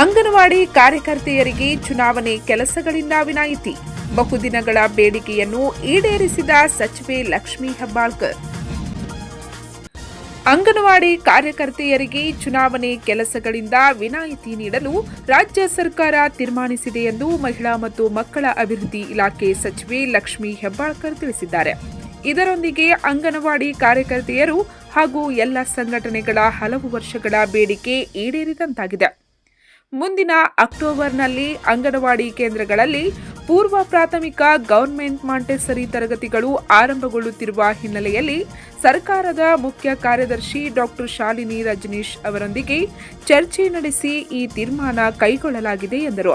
ಅಂಗನವಾಡಿ ಕಾರ್ಯಕರ್ತೆಯರಿಗೆ ಚುನಾವಣೆ ಕೆಲಸಗಳಿಂದ ವಿನಾಯಿತಿ. ಬಹುದಿನಗಳ ಬೇಡಿಕೆಯನ್ನು ಈಡೇರಿಸಿದ ಸಚಿವೆ ಲಕ್ಷ್ಮೀ ಹೆಬ್ಬಾಳ್ಕರ್. ಅಂಗನವಾಡಿ ಕಾರ್ಯಕರ್ತೆಯರಿಗೆ ಚುನಾವಣೆ ಕೆಲಸಗಳಿಂದ ವಿನಾಯಿತಿ ನೀಡಲು ರಾಜ್ಯ ಸರ್ಕಾರ ತೀರ್ಮಾನಿಸಿದೆ ಎಂದು ಮಹಿಳಾ ಮತ್ತು ಮಕ್ಕಳ ಅಭಿವೃದ್ಧಿ ಇಲಾಖೆ ಸಚಿವೆ ಲಕ್ಷ್ಮೀ ಹೆಬ್ಬಾಳ್ಕರ್ ತಿಳಿಸಿದ್ದಾರೆ. ಇದರೊಂದಿಗೆ ಅಂಗನವಾಡಿ ಕಾರ್ಯಕರ್ತೆಯರು ಹಾಗೂ ಎಲ್ಲ ಸಂಘಟನೆಗಳ ಹಲವು ವರ್ಷಗಳ ಬೇಡಿಕೆ ಈಡೇರಿದಂತಾಗಿದೆ. ಮುಂದಿನ ಅಕ್ಟೋಬರ್ನಲ್ಲಿ ಅಂಗನವಾಡಿ ಕೇಂದ್ರಗಳಲ್ಲಿ ಪೂರ್ವ ಪ್ರಾಥಮಿಕ ಗೌರ್ಮೆಂಟ್ ಮಾಂಟೆಸರಿ ತರಗತಿಗಳು ಆರಂಭಗೊಳ್ಳುತ್ತಿರುವ ಹಿನ್ನೆಲೆಯಲ್ಲಿ ಸರ್ಕಾರದ ಮುಖ್ಯ ಕಾರ್ಯದರ್ಶಿ ಡಾಕ್ಟರ್ ಶಾಲಿನಿ ರಜನೀಶ್ ಅವರೊಂದಿಗೆ ಚರ್ಚೆ ನಡೆಸಿ ಈ ತೀರ್ಮಾನ ಕೈಗೊಳ್ಳಲಾಗಿದೆ ಎಂದರು.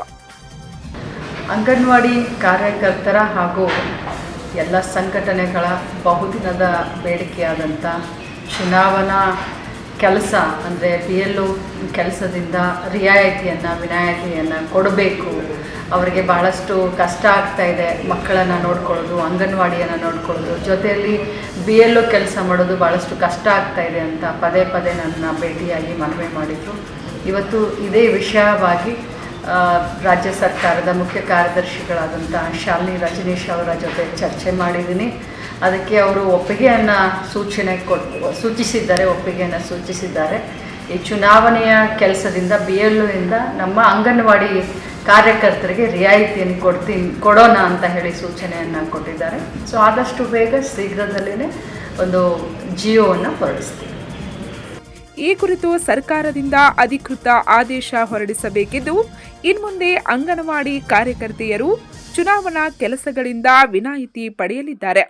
ಅಂಗನವಾಡಿ ಕಾರ್ಯಕರ್ತರ ಹಾಗೂ ಎಲ್ಲ ಸಂಘಟನೆಗಳ ಬಹುದಿನದ ಬೇಡಿಕೆಯಾದಂಥ ಚುನಾವಣಾ ಕೆಲಸ, ಅಂದರೆ ಬಿ ಎಲ್ ಒ ಕೆಲಸದಿಂದ ರಿಯಾಯಿತಿಯನ್ನು, ವಿನಾಯಿತಿಯನ್ನು ಕೊಡಬೇಕು. ಅವರಿಗೆ ಭಾಳಷ್ಟು ಕಷ್ಟ ಆಗ್ತಾ ಇದೆ ಮಕ್ಕಳನ್ನು ನೋಡ್ಕೊಳ್ಳೋದು, ಅಂಗನವಾಡಿಯನ್ನು ನೋಡ್ಕೊಳ್ಳೋದು. ಜೊತೆಯಲ್ಲಿ ಬಿ ಎಲ್ ಒ ಕೆಲಸ ಮಾಡೋದು ಭಾಳಷ್ಟು ಕಷ್ಟ ಆಗ್ತಾ ಇದೆ ಅಂತ ಪದೇ ಪದೇ ನನ್ನ ಭೇಟಿಯಾಗಿ ಮನವಿ ಮಾಡಿದರು. ಇವತ್ತು ಇದೇ ವಿಷಯವಾಗಿ ರಾಜ್ಯ ಸರ್ಕಾರದ ಮುಖ್ಯ ಕಾರ್ಯದರ್ಶಿಗಳಾದಂಥ ಶಾಲಿನಿ ರಜನೀಶ್ ಅವರ ಜೊತೆ ಚರ್ಚೆ ಮಾಡಿದ್ದೀನಿ. ಅದಕ್ಕೆ ಅವರು ಒಪ್ಪಿಗೆಯನ್ನು ಸೂಚನೆ ಕೊಟ್ಟು ಸೂಚಿಸಿದ್ದಾರೆ, ಒಪ್ಪಿಗೆಯನ್ನು ಸೂಚಿಸಿದ್ದಾರೆ. ಈ ಚುನಾವಣೆಯ ಕೆಲಸದಿಂದ ಬಿ ಎಲ್ ನಮ್ಮ ಅಂಗನವಾಡಿ ಕಾರ್ಯಕರ್ತರಿಗೆ ರಿಯಾಯಿತಿಯನ್ನು ಕೊಡ್ತೀನಿ ಕೊಡೋಣ ಅಂತ ಹೇಳಿ ಸೂಚನೆಯನ್ನು ಕೊಟ್ಟಿದ್ದಾರೆ. ಸೊ ಆದಷ್ಟು ಬೇಗ ಶೀಘ್ರದಲ್ಲೇ ಒಂದು ಜಿಯೋವನ್ನು ಹೊರಡಿಸ್ತೀವಿ. ಈ ಕುರಿತು ಸರ್ಕಾರದಿಂದ ಅಧಿಕೃತ ಆದೇಶ ಹೊರಡಿಸಬೇಕಿದ್ದು, ಇನ್ಮುಂದೆ ಅಂಗನವಾಡಿ ಕಾರ್ಯಕರ್ತೆಯರು ಚುನಾವಣಾ ಕೆಲಸಗಳಿಂದ ವಿನಾಯಿತಿ ಪಡೆಯಲಿದ್ದಾರೆ.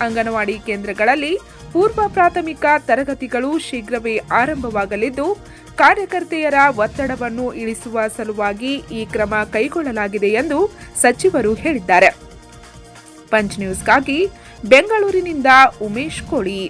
ಅಂಗನವಾಡಿ ಕೇಂದ್ರಗಳಲ್ಲಿ ಪೂರ್ವ ಪ್ರಾಥಮಿಕ ತರಗತಿಗಳು ಶೀಘ್ರವೇ ಆರಂಭವಾಗಲಿದ್ದು, ಕಾರ್ಯಕರ್ತೆಯರ ಒತ್ತಡವನ್ನು ಇಳಿಸುವ ಸಲುವಾಗಿ ಈ ಕ್ರಮ ಕೈಗೊಳ್ಳಲಾಗಿದೆ ಎಂದು ಸಚಿವರು ಹೇಳಿದ್ದಾರೆ. ಪಂಚ್ ನ್ಯೂಸ್ಗಾಗಿ ಬೆಂಗಳೂರಿನಿಂದ ಉಮೇಶ್ ಕೋಳಿ.